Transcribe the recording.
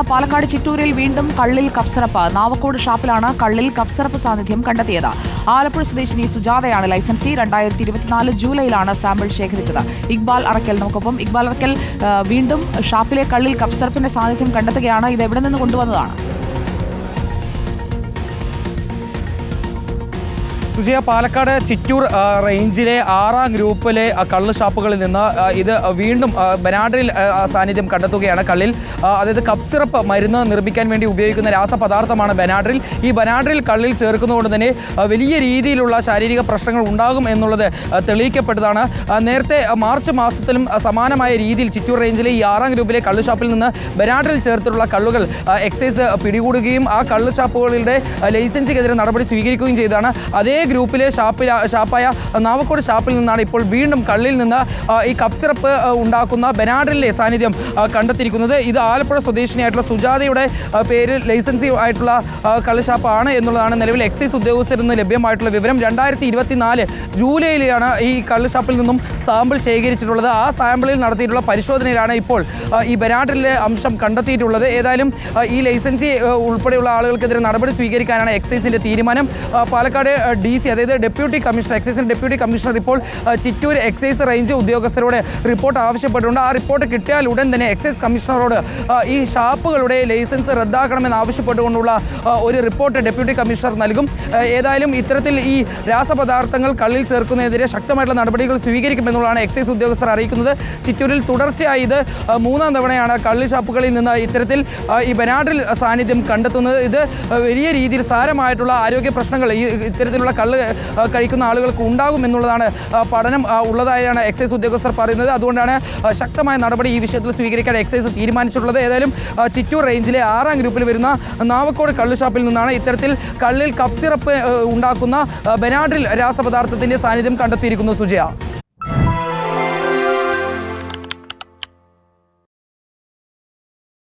പാലക്കാട് ചിറ്റൂരിൽ വീണ്ടും കള്ളിൽ കപ്സറപ്പ് നാവക്കോട് ഷാപ്പിലാണ് കള്ളിൽ കപ്സറപ്പ് സാന്നിധ്യം കണ്ടെത്തിയത്. ആലപ്പുഴ സ്വദേശിനി സുജാതയാണ് ലൈസൻസി രണ്ടായിരത്തി ഇരുപത്തിനാല് ജൂലൈയിലാണ് സാമ്പിൾ ശേഖരിച്ചത്. ഇക്ബാൽ അറക്കൽ നമുക്കൊപ്പം. ഇക്ബാൽ അറക്കൽ വീണ്ടും ഷാപ്പിലെ കള്ളിൽ കപ്സറപ്പിന്റെ സാന്നിധ്യം കണ്ടെത്തുകയാണ്. ഇത് എവിടെ നിന്ന് കൊണ്ടുവന്നതാണ്? സുജയ പാലക്കാട് ചിറ്റൂർ റേഞ്ചിലെ ആറാം ഗ്രൂപ്പിലെ കള്ള് ഷാപ്പുകളിൽ നിന്ന് ഇത് വീണ്ടും ബനാഡറിൽ സാന്നിധ്യം കണ്ടെത്തുകയാണ് കള്ളിൽ. അതായത് കപ്പ് സിറപ്പ് മരുന്ന് നിർമ്മിക്കാൻ വേണ്ടി ഉപയോഗിക്കുന്ന രാസപദാർത്ഥമാണ് ബനാഡറിൽ ഈ ബനാഡറിൽ കള്ളിൽ ചേർക്കുന്നതുകൊണ്ട് തന്നെ വലിയ രീതിയിലുള്ള ശാരീരിക പ്രശ്നങ്ങൾ ഉണ്ടാകും എന്നുള്ളത് തെളിയിക്കപ്പെട്ടതാണ്. നേരത്തെ മാർച്ച് മാസത്തിലും സമാനമായ രീതിയിൽ ചിറ്റൂർ റേഞ്ചിലെ ഈ ആറാം ഗ്രൂപ്പിലെ കള്ള് ഷാപ്പിൽ നിന്ന് ബനാഡറിൽ ചേർത്തിട്ടുള്ള കള്ളുകൾ എക്സൈസ് പിടികൂടുകയും ആ കള്ള് ഷാപ്പുകളുടെ ലൈസൻസിക്കെതിരെ നടപടി സ്വീകരിക്കുകയും ചെയ്താണ് അതേ ഗ്രൂപ്പിലെ ഷാപ്പിൽ ഷാപ്പായ നാവക്കോട് ഷാപ്പിൽ നിന്നാണ് ഇപ്പോൾ വീണ്ടും കള്ളിൽ നിന്ന് ഈ കപ്പ് സിറപ്പ് ഉണ്ടാക്കുന്ന ബനാഡറിലെ സാന്നിധ്യം കണ്ടെത്തിയിരിക്കുന്നത്. ഇത് ആലപ്പുഴ സ്വദേശിനിയായിട്ടുള്ള സുജാതയുടെ പേര് പേരിൽ ലൈസൻസി ആയിട്ടുള്ള കള്ള് ഷാപ്പാണ് എന്നുള്ളതാണ് നിലവിൽ എക്സൈസ് ഉദ്യോഗസ്ഥരിൽ നിന്ന് ലഭ്യമായിട്ടുള്ള വിവരം. രണ്ടായിരത്തി ഇരുപത്തിനാല് ജൂലൈയിലാണ് ഈ കള്ള് ഷാപ്പിൽ നിന്നും സാമ്പിൾ ശേഖരിച്ചിട്ടുള്ളത്. ആ സാമ്പിളിൽ നടത്തിയിട്ടുള്ള പരിശോധനയിലാണ് ഇപ്പോൾ ഈ ബനാഡറിലെ അംശം കണ്ടെത്തിയിട്ടുള്ളത്. ഏതായാലും ഈ ലൈസൻസി ഉൾപ്പെടെയുള്ള ആളുകൾക്കെതിരെ നടപടി സ്വീകരിക്കാനാണ് എക്സൈസിന്റെ തീരുമാനം. പാലക്കാട് ഡി സി അതായത് ഡെപ്യൂട്ടി കമ്മീഷണർ എക്സൈസിന്റെ ഡെപ്യൂട്ടി കമ്മീഷണർ ഇപ്പോൾ ചിറ്റൂർ എക്സൈസ് റേഞ്ച് ഉദ്യോഗസ്ഥരോട് റിപ്പോർട്ട് ആവശ്യപ്പെട്ടിട്ടുണ്ട്. ആ റിപ്പോർട്ട് കിട്ടിയാൽ ഉടൻ തന്നെ എക്സൈസ് കമ്മീഷണറോട് ഈ ഷാപ്പുകളുടെ ലൈസൻസ് റദ്ദാക്കണമെന്ന് ആവശ്യപ്പെട്ടുകൊണ്ടുള്ള ഒരു റിപ്പോർട്ട് ഡെപ്യൂട്ടി കമ്മീഷണർ നൽകും. ഏതായാലും ഇത്തരത്തിൽ ഈ രാസപദാർത്ഥങ്ങൾ കള്ളിൽ ചേർക്കുന്നതിനെതിരെ ശക്തമായിട്ടുള്ള നടപടികൾ സ്വീകരിക്കുമെന്നുള്ളതാണ് എക്സൈസ് ഉദ്യോഗസ്ഥർ അറിയിക്കുന്നത്. ചിറ്റൂരിൽ തുടർച്ചയായി ഇത് മൂന്നാം തവണയാണ് കള്ളി ഷാപ്പുകളിൽ നിന്ന് ഇത്തരത്തിൽ ഈ ബനാഡിൽ സാന്നിധ്യം കണ്ടെത്തുന്നത്. ഇത് വലിയ രീതിയിൽ സാരമായിട്ടുള്ള ആരോഗ്യ പ്രശ്നങ്ങൾ ഈ ഇത്തരത്തിലുള്ള കള്ള് കഴിക്കുന്ന ആളുകൾക്ക് ഉണ്ടാകും എന്നുള്ളതാണ് പഠനം ഉള്ളതായാണ് എക്സൈസ് ഉദ്യോഗസ്ഥർ പറയുന്നത്. അതുകൊണ്ടാണ് ശക്തമായ നടപടി ഈ വിഷയത്തിൽ സ്വീകരിക്കാൻ എക്സൈസ് തീരുമാനിച്ചിട്ടുള്ളത്. ഏതായാലും ചിറ്റൂർ റേഞ്ചിലെ ആറാം ഗ്രൂപ്പിൽ വരുന്ന നാവക്കോട് കള്ള് ഷോപ്പിൽ നിന്നാണ് ഇത്തരത്തിൽ കള്ളിൽ കഫ് സിറപ്പ് ഉണ്ടാക്കുന്ന ബനാഡിൽ രാസപദാർത്ഥത്തിന്റെ സാന്നിധ്യം കണ്ടെത്തിയിരിക്കുന്നു സുജയ.